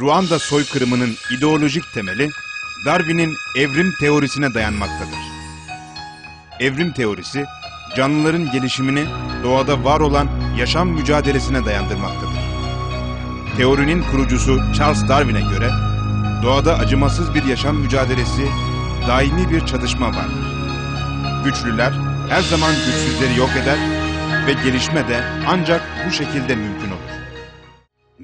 Ruanda soykırımının ideolojik temeli Darwin'in evrim teorisine dayanmaktadır. Evrim teorisi, canlıların gelişimini doğada var olan yaşam mücadelesine dayandırmaktadır. Teorinin kurucusu Charles Darwin'e göre doğada acımasız bir yaşam mücadelesi, daimi bir çatışma vardır. Güçlüler her zaman güçsüzleri yok eder ve gelişme de ancak bu şekilde mümkün olur.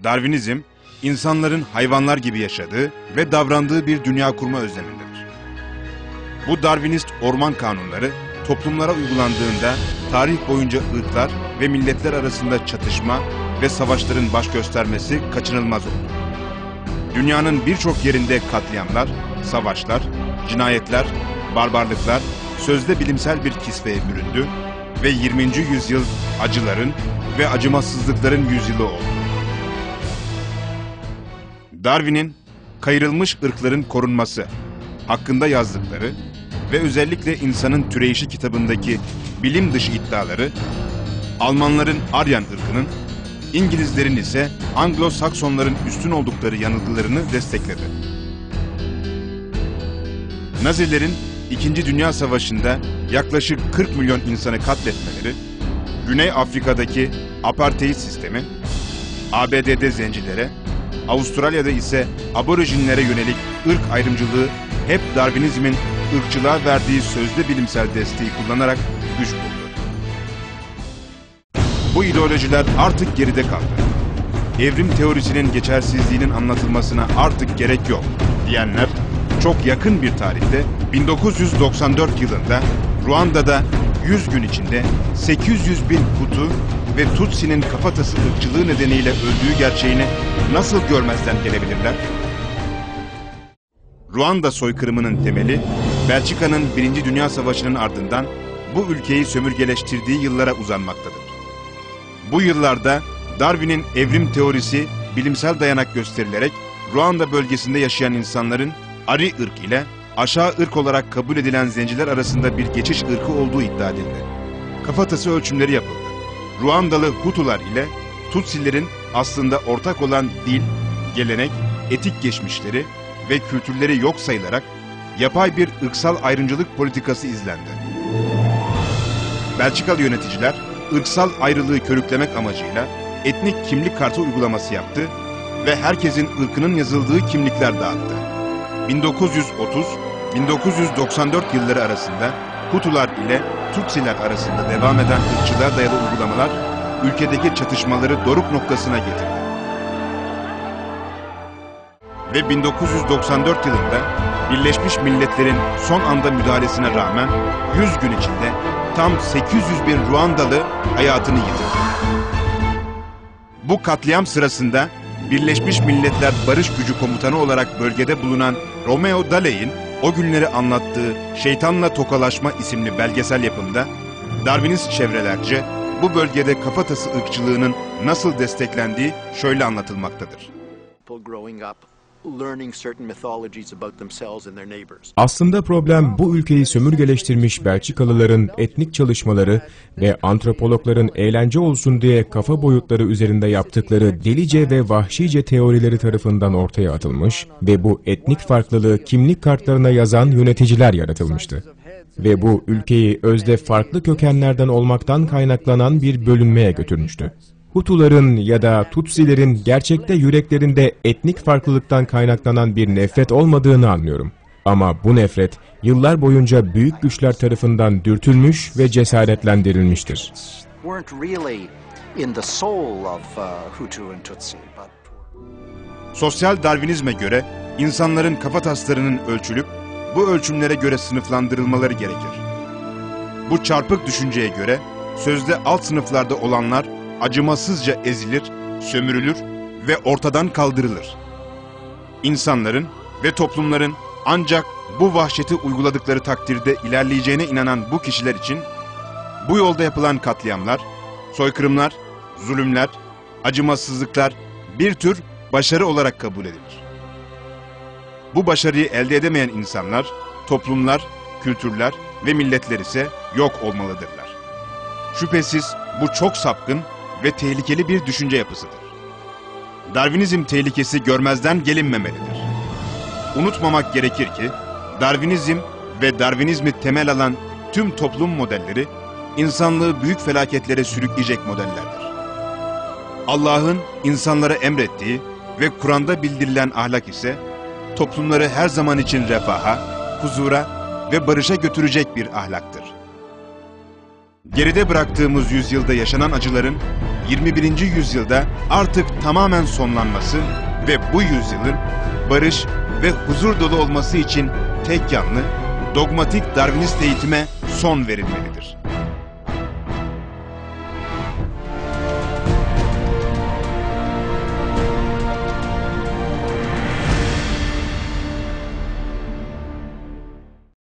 Darwinizm, insanların hayvanlar gibi yaşadığı ve davrandığı bir dünya kurma özlemindedir. Bu Darwinist orman kanunları toplumlara uygulandığında tarih boyunca ırklar ve milletler arasında çatışma ve savaşların baş göstermesi kaçınılmaz oldu. Dünyanın birçok yerinde katliamlar, savaşlar, cinayetler, barbarlıklar sözde bilimsel bir kisveye büründü ve 20. yüzyıl acıların ve acımasızlıkların yüzyılı oldu. Darwin'in kayırılmış ırkların korunması hakkında yazdıkları ve özellikle insanın türeyişi kitabındaki bilim dışı iddiaları Almanların Aryan ırkının, İngilizlerin ise Anglo-Saksonların üstün oldukları yanılgılarını destekledi. Nazilerin İkinci Dünya Savaşı'nda yaklaşık 40 milyon insanı katletmeleri, Güney Afrika'daki apartheid sistemi, ABD'de zencilere, Avustralya'da ise aborjinlere yönelik ırk ayrımcılığı hep Darwinizmin ırkçılığa verdiği sözde bilimsel desteği kullanarak güç buldu. Bu ideolojiler artık geride kaldı. Evrim teorisinin geçersizliğinin anlatılmasına artık gerek yok diyenler çok yakın bir tarihte 1994 yılında Ruanda'da 100 gün içinde 800 bin Hutu ve Tutsi'nin kafatası ırkçılığı nedeniyle öldüğü gerçeğini nasıl görmezden gelebilirler? Ruanda soykırımının temeli, Belçika'nın Birinci Dünya Savaşı'nın ardından bu ülkeyi sömürgeleştirdiği yıllara uzanmaktadır. Bu yıllarda Darwin'in evrim teorisi bilimsel dayanak gösterilerek Ruanda bölgesinde yaşayan insanların Ari ırk ile aşağı ırk olarak kabul edilen zenciler arasında bir geçiş ırkı olduğu iddia edildi. Kafatası ölçümleri yapıldı. Ruandalı Hutular ile Tutsilerin aslında ortak olan dil, gelenek, etik geçmişleri ve kültürleri yok sayılarak yapay bir ırksal ayrımcılık politikası izlendi. Belçikalı yöneticiler ırksal ayrılığı körüklemek amacıyla etnik kimlik kartı uygulaması yaptı ve herkesin ırkının yazıldığı kimlikler dağıttı. 1930-1994 yılları arasında Hutular ile Tutsiler arasında devam eden ırkçılığa dayalı uygulamalar ülkedeki çatışmaları doruk noktasına getirdi. Ve 1994 yılında Birleşmiş Milletler'in son anda müdahalesine rağmen 100 gün içinde tam 800 bin Ruandalı hayatını yitirdi. Bu katliam sırasında Birleşmiş Milletler Barış Gücü Komutanı olarak bölgede bulunan Romeo Daley'in o günleri anlattığı Şeytanla Tokalaşma isimli belgesel yapımda Darwinist çevrelerce bu bölgede kafatası ırkçılığının nasıl desteklendiği şöyle anlatılmaktadır. Aslında problem bu ülkeyi sömürgeleştirmiş Belçikalıların etnik çalışmaları ve antropologların eğlence olsun diye kafa boyutları üzerinde yaptıkları delice ve vahşice teorileri tarafından ortaya atılmış ve bu etnik farklılığı kimlik kartlarına yazan yöneticiler yaratılmıştı. Ve bu ülkeyi özde farklı kökenlerden olmaktan kaynaklanan bir bölünmeye götürmüştü. Hutuların ya da Tutsilerin gerçekte yüreklerinde etnik farklılıktan kaynaklanan bir nefret olmadığını anlıyorum. Ama bu nefret yıllar boyunca büyük güçler tarafından dürtülmüş ve cesaretlendirilmiştir. Uh, Sosyal Darwinizme göre insanların kafataslarının ölçülüp bu ölçümlere göre sınıflandırılmaları gerekir. Bu çarpık düşünceye göre sözde alt sınıflarda olanlar acımasızca ezilir, sömürülür ve ortadan kaldırılır. İnsanların ve toplumların ancak bu vahşeti uyguladıkları takdirde ilerleyeceğine inanan bu kişiler için bu yolda yapılan katliamlar, soykırımlar, zulümler, acımasızlıklar bir tür başarı olarak kabul edilir. Bu başarıyı elde edemeyen insanlar, toplumlar, kültürler ve milletler ise yok olmalıdırlar. Şüphesiz bu çok sapkın ve tehlikeli bir düşünce yapısıdır. Darwinizm tehlikesi görmezden gelinmemelidir. Unutmamak gerekir ki, Darwinizm ve Darwinizmi temel alan tüm toplum modelleri, insanlığı büyük felaketlere sürükleyecek modellerdir. Allah'ın insanlara emrettiği ve Kur'an'da bildirilen ahlak ise, toplumları her zaman için refaha, huzura ve barışa götürecek bir ahlaktır. Geride bıraktığımız yüzyılda yaşanan acıların 21. yüzyılda artık tamamen sonlanması ve bu yüzyılın barış ve huzur dolu olması için tek yanlı, dogmatik Darwinist eğitime son verilmelidir.